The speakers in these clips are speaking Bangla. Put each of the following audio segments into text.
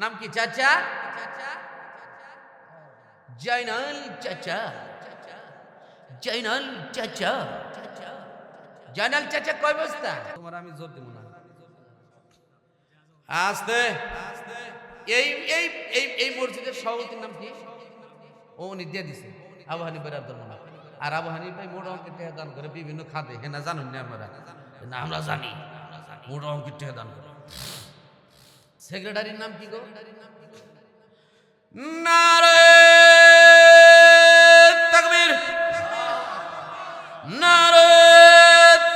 নাম কি চাচা? জয়নাল চাচা। জয়নাল চাচা। জয়নাল চাচা কয় বস্তা? তোমার আমি জোর দেবো না। আস্তে। এই এই এই এই মসজিদের সভাপতির নাম কি? ও উনি দিয়ে দিছে। আবু হানিফার আব্দুল মানা আর আবু হানিফাই মোটা অঙ্কের টাকা দান করে বিভিন্ন খাদে। হ্যাঁ না জানুন না আমরা না আমরা জানি। মোটা অঙ্কের টাকা দান করে। সেক্রেটারির নাম কি গো? নারে তাকবীর। নারে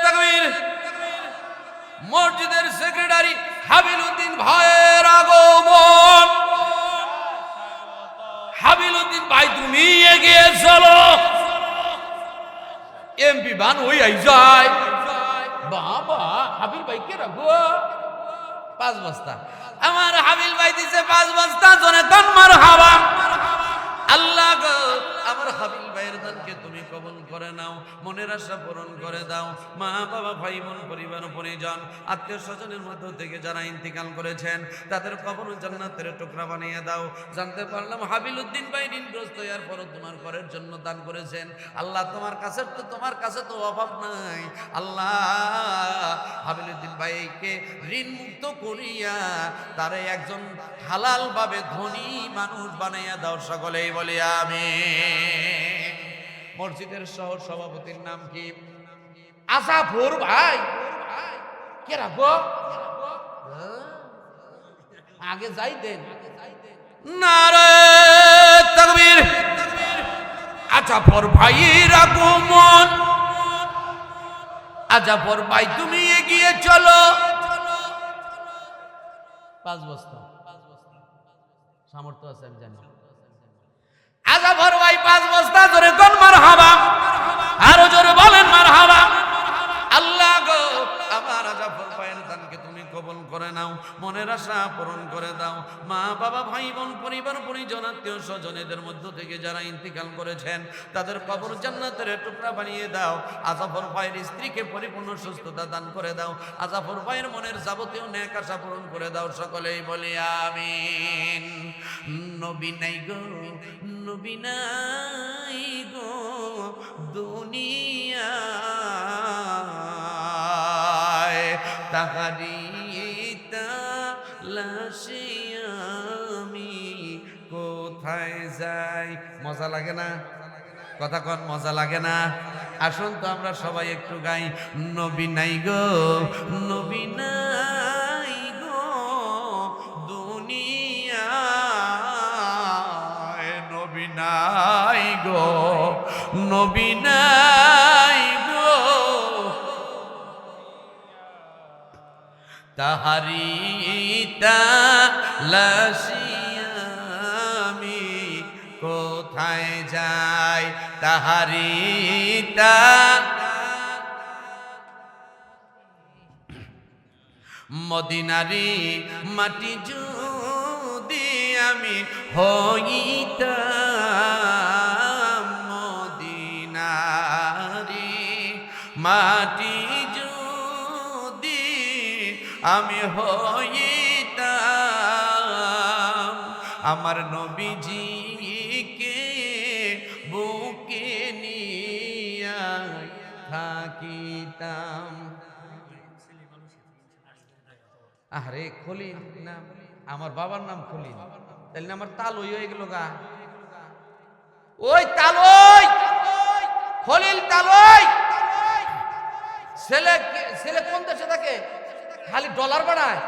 তাকবীর। মসজিদের সেক্রেটারি হাবিলুদ্দিন ভাইয়ের আগমন। হাবিলুদ্দিন ভাই, তুমি এগিয়ে চলো। এমপি বান ওই আই যায় বাবা হাবিল ভাই কে রাখব পাঁচ বস্তা। আমার হাবিল ভাই দিছে পাঁচ বস্তা জনে তন্মার হাওয়া আল্লাহ আমার হাবিল ভাইয়ের দানকে তুমি কবল করে নাও, মনের আশা পূরণ করে দাও। মা, বাবা, ভাই, বোন, পরিবার, পরিজন আত্মীয় স্বজনের মধ্য থেকে যারা ইন্তিকাল করেছেন, তাদের কবর জান্নাতের টুকরা বানিয়ে দাও। জানতে পারলাম হাবিল উদ্দিন ভাই ঋণগ্রস্ত হওয়ার পরও তোমার ঘরের জন্য দান করেছেন। আল্লাহ তোমার কাছে তো, তোমার কাছে তো অভাব নাই। আল্লাহ হাবিলুদ্দিন ভাইকে ঋণ মুক্ত করিয়া তারে একজন হালাল ভাবে ধনী মানুষ বানাইয়া দাও, সকলেই বলি আমি মসজিদের শহর সভাপতির নাম কি? আসাফুর ভাই। কে রাখব? আগে যাই দেন। তকবীর। আজাফর ভাইয়ের আগমন আজাফর ভাই, তুমি এগিয়ে চলো। পাঁচ বস্তা। সামর্থ্য আছে, আমি জানি আজাফর ভাই পাঁচ বস্তা জোরে কোন মার হাবা তুমি কবল করে নাও, মনের আশা পূরণ করে দাও। মা, বাবা, ভাই পরিবার, পরিজন, আত্মীয় মধ্য থেকে যারা ইন্তিকাল করেছেন, তাদের কবর জান্নাতের টুকরা বানিয়ে দাও। আজাফর ভাইয়ের স্ত্রীকে পরিপূর্ণ সুস্থতা দান করে দাও। আজাফর ভাইয়ের মনের যাবতীয় ন্যাক পূরণ করে দাও, সকলেই বলি আমিন। নবী নাই। দুনিয়ায় তাহারি লাশে আমি কোথায় যাই? মজা লাগে না? কথা কন, মজা লাগে না? আসুন তো আমরা সবাই একটু গাই। নবী নাই গো, নবী নাই। নবী নাই গো। তাহারি লাশিয়ামি কোথায় যাই? তাহারি মদিনারি মাটি যদি আমি হইতাম। মদিনারি মাটি যদি আমি হইতাম, আমার নিয়া থাকিতাম। আরে খলিল নাম আমার বাবার নাম খলিল। তাহলে আমার তাল ওই হয়ে গেল গা। ওই তালই খলিল তালই। ছেলে ছেলে কোন দেশে থাকে? খালি ডলার বাড়ায়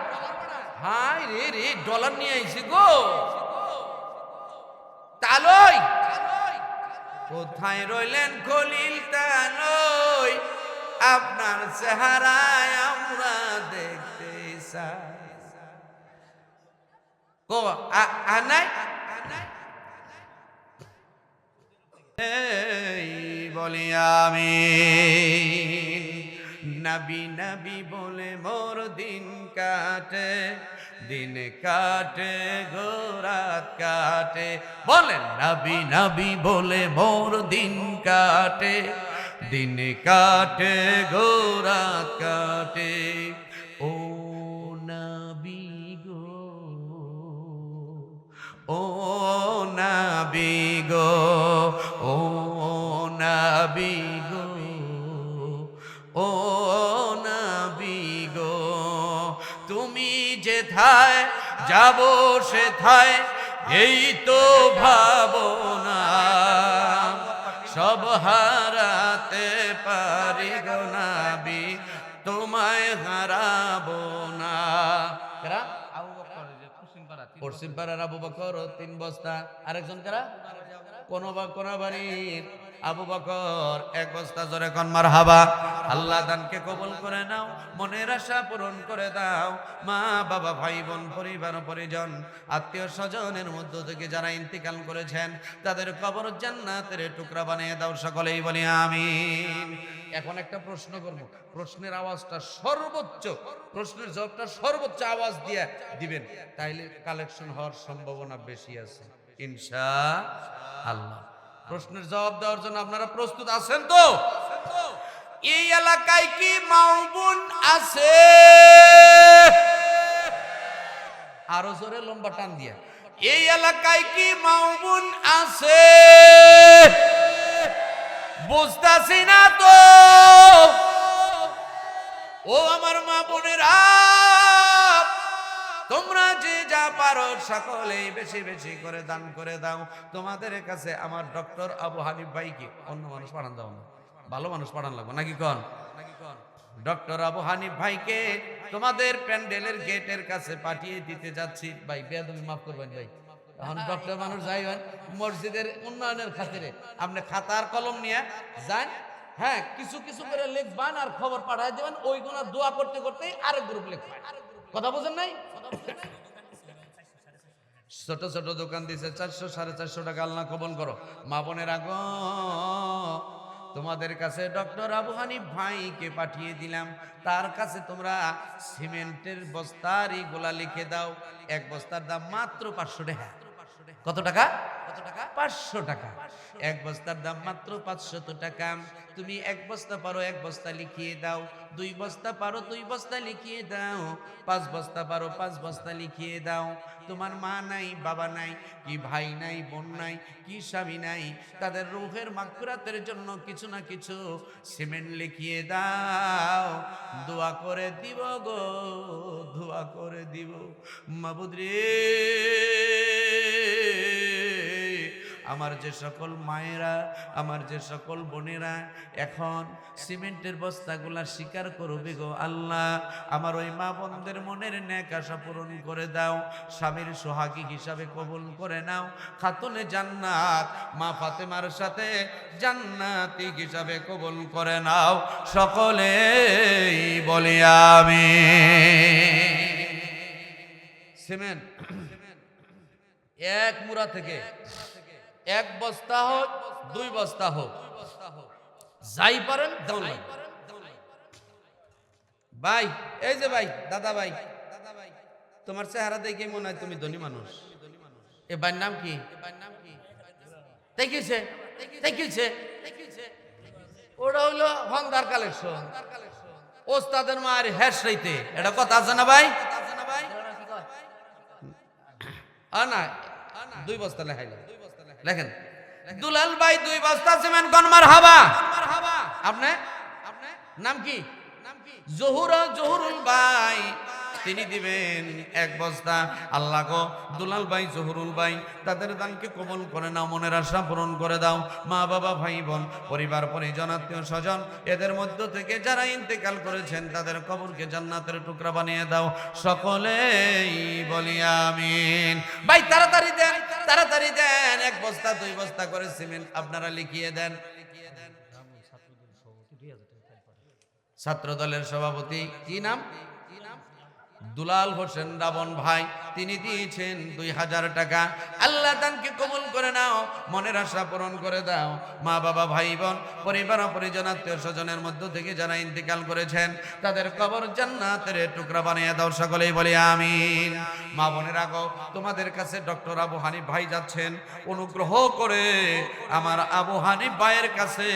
হাই রে রে, ডলার নিয়ে আইছি গো। তালই। কোথায় রইলেন খলিল তালই? আপনার চেহারায় আমরা দেখতে চাই। গো আনাই এই বলি আমি নবী নবী বলে মোর দিন কাটে দিন কাটে গোরাত কাটে। বলেন, নবী নবী বলে মোর দিন কাটে দিন কাটে গোরাত যেথায় যাব সেথায়? এই তো ভাবনা। সব হারাতে পারি গো নাবি তোমায় হারাবো না। পশ্চিম পাড়ার আবু বকর তিন বস্তা। আরেকজন কারা? কোন বা কোন বাড়ির আবু বকর, এক বস্তা জোরে কনমার হাবা আল্লাহ দানকে কবুল করে নাও, মনের আশা পূরণ করে দাও। মা, বাবা, ভাই, বোন, পরিবার, পরিজন, আত্মীয় স্বজনের মধ্য থেকে যারা ইন্তিকাল করেছেন, তাদের কবর জান্নাতের টুকরা বানিয়ে দাও, সকলেই বলি আমিন। এখন একটা প্রশ্ন করব। প্রশ্নের আওয়াজটা সর্বোচ্চ, প্রশ্নের জবাবটা সর্বোচ্চ আওয়াজ দিয়ে দিবেন। তাইলে কালেকশন হওয়ার সম্ভাবনা বেশি আছে, ইনশা আল্লাহ। প্রশ্নের জবাব দেওয়ার জন্য আপনারা প্রস্তুত আছেন তো? এই এলাকায় কি মাউবুন আছে? আরও জোরে লম্বা টান দিয়া। এই এলাকায় কি মাউবুন আছে? বুঝতাছি না তো। ও আমার মা বোনেরা। তোমরা যে যা পারো সকলেই বেশি বেশি করে দান করে দাও। তোমাদের কাছে আমার ডক্টর আবু হানিফ ভাইকে অন্য মানুষ পাঠান দাও না। ভালো মানুষ পাঠান লাগবো, নাকি কন? ডক্টর আবু হানিফ ভাইকে তোমাদের প্যান্ডেলের গেটের কাছে পাঠিয়ে দিতে যাচ্ছি। ভাই বেদমি মাফ করবেন ভাই। এখন ডক্টর মানুষ যাইবেন মসজিদের উন্নয়নের খাতিরে। আপনি খাতার কলম নিয়ে যান হ্যাঁ কিছু কিছু করে লিখবান আর খবর পাঠায় দেবেন, ওইগুলো দোয়া করতে করতে আরেক গ্রুপ লিখবেন। কথা বোঝেন নাই? ছোট ছোট দোকান দিছে, চারশো সাড়ে চারশো টাকা আল্লাহ কবল করো। মা বোনের আগ, তোমাদের কাছে ডক্টর আবু হানিফ ভাইকে পাঠিয়ে দিলাম। তার কাছে তোমরা সিমেন্টের বস্তার গোলা লিখে দাও। এক বস্তার দাম মাত্র পাঁচশো টাকা। কত টাকা? পাঁচশো টাকা। এক বস্তার দাম মাত্র পাঁচশত টাকা। তুমি এক বস্তা পারো এক বস্তা লিখিয়ে দাও। দুই বস্তা পারো দুই বস্তা লিখিয়ে দাও। পাঁচ বস্তা পারো পাঁচ বস্তা লিখিয়ে দাও। তোমার মা নাই বাবা নাই কি ভাই নাই বোন নাই কি স্বামী নাই তাদের রুহের মাগফিরাতের জন্য কিছু না কিছু সিমেন্ট লিখিয়ে দাও। দোয়া করে দিব গো দোয়া করে দিব। মাবুদ রে। আমার যে সকল মায়েরা, আমার যে সকল বোনেরা এখন সিমেন্টের বস্তাগুলা স্বীকার করবে গো আল্লাহ। আমার ওই মা বোনদের মনের ন্যাক আশা পূরণ করে দাও, স্বামীর সোহাগী হিসাবে কবুল করে নাও। খাতুনে জান্নাত, মা ফাতেমার সাথে জান্নাতি হিসাবে কবুল করে নাও। সকলে বলি আমি সিমেন্ট, এক মুড়া থেকে এক বস্তা হোক, দুই বস্তা হোক। যাই পারেন দাউন ভাই। এই যে ভাই, দাদা ভাই, তোমার চেহারা দেখে মনে হয় তুমি ধনী মানুষ। এ ভাইয়ের নাম কি? দেখিছে দেখিছে ওটা হলো হন্দার কালেকশন ওস্তাদের মার হ্যাশ রাইতে এটা কথা আছে না ভাই? না, দুই বস্তা লেখাইলে। লেখেন দুলাল ভাই দুই বস্তা সিমেন্ট গনমার হাবা আপনি? নাম কি? জহুর, জহুরুল ভাই। তিনি দিবেন এক বস্তা। আল্লাহ গো, দুলাল ভাই, জহুরুল ভাই, তাদের দানকে কবল করে নাও, মনের আশা পূরণ করে দাও। মা, বাবা, ভাই, বোন, পরিবার, পরিজন, আত্মীয়, স্বজন, এদের মধ্য থেকে যারা ইন্তেকাল করেছেন, তাদের কবরকে জান্নাতের টুকরা বানিয়ে দাও। সকলেই বলি আমিন। ভাই, তাড়াতাড়ি দেন। তাড়াতাড়ি দেন, এক বস্তা, দুই বস্তা করে সিমেন্ট আপনারা লিখিয়ে দেন। ছাত্র দলের সভাপতি কি নাম? দুলাল হোসেন রাবণ ভাই, তিনি দিয়েছেন দুই হাজার টাকা। আল্লাহ দানকে কবুল করে নাও, মনের আশা পূরণ করে দাও। মা, বাবা, ভাই, বোন, পরিবার পরিজন, আত্মীয় স্বজনের মধ্য থেকে যারা ইন্তিকাল করেছেন, তাদের কবর জান্নাতের টুকরা বানিয়ে দাও, সকলেই বলে আমিন। মা, বোনের আগো তোমাদের কাছে ডক্টর আবু হানিফ ভাই যাচ্ছেন, অনুগ্রহ করে আমার আবু হানিফ ভাইয়ের কাছে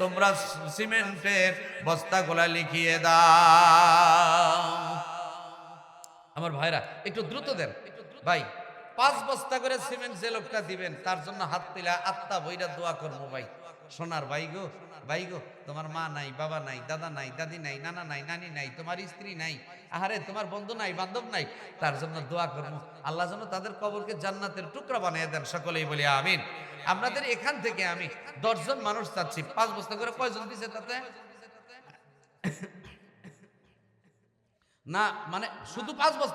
তোমরা সিমেন্টের বস্তাগুলা লিখিয়ে দাও। আমার ভাইরা, একটু দ্রুত দেন। ভাই, পাঁচ বস্তা করে সিমেন্ট যে লোকটা দিবেন, তার জন্য হাত তিলা আত্মা বইরা দোয়া করব ভাই। সোনার ভাই গো ভাই গো, তোমার মা নাই, বাবা নাই, দাদা নাই, দাদি নাই, নানা নাই, নানি নাই, তোমার স্ত্রী নাই, আহারে, তোমার বন্ধু নাই, বান্ধব নাই, তার জন্য দোয়া করব। আল্লাহ যেন তাদের কবরকে জান্নাতের টুকরা বানিয়ে দেন, সকলেই বলি আমিন। আপনাদের এখান থেকে আমি দশজন মানুষ চাচ্ছি, পাঁচ বস্তা করে কয়জন দিছে তাতে? না মানে শুধু পাঁচ বস্তা